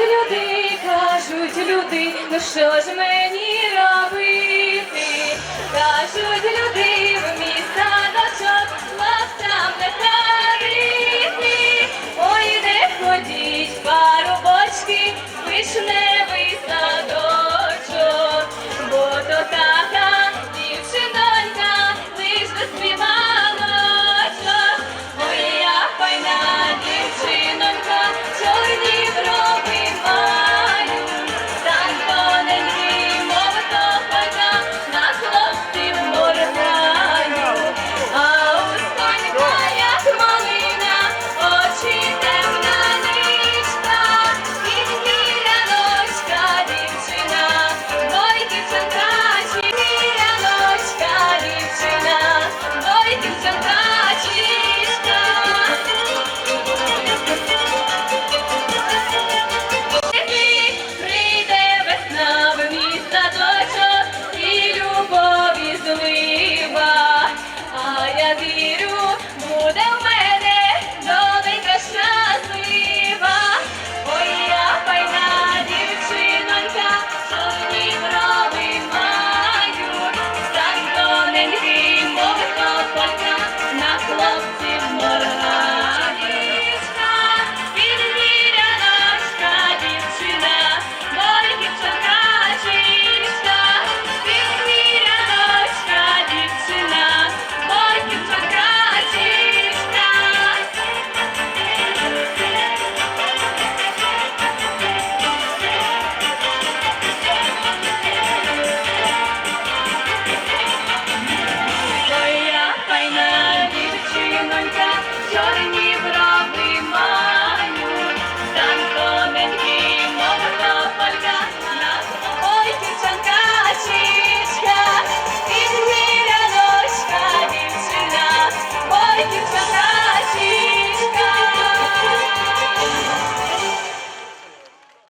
люди, кажуть люди, ну що ж мені робити? Кажуть люди, в міста дочок хлопцям не тарити. Ой, не ходіть, парубочки, вишне.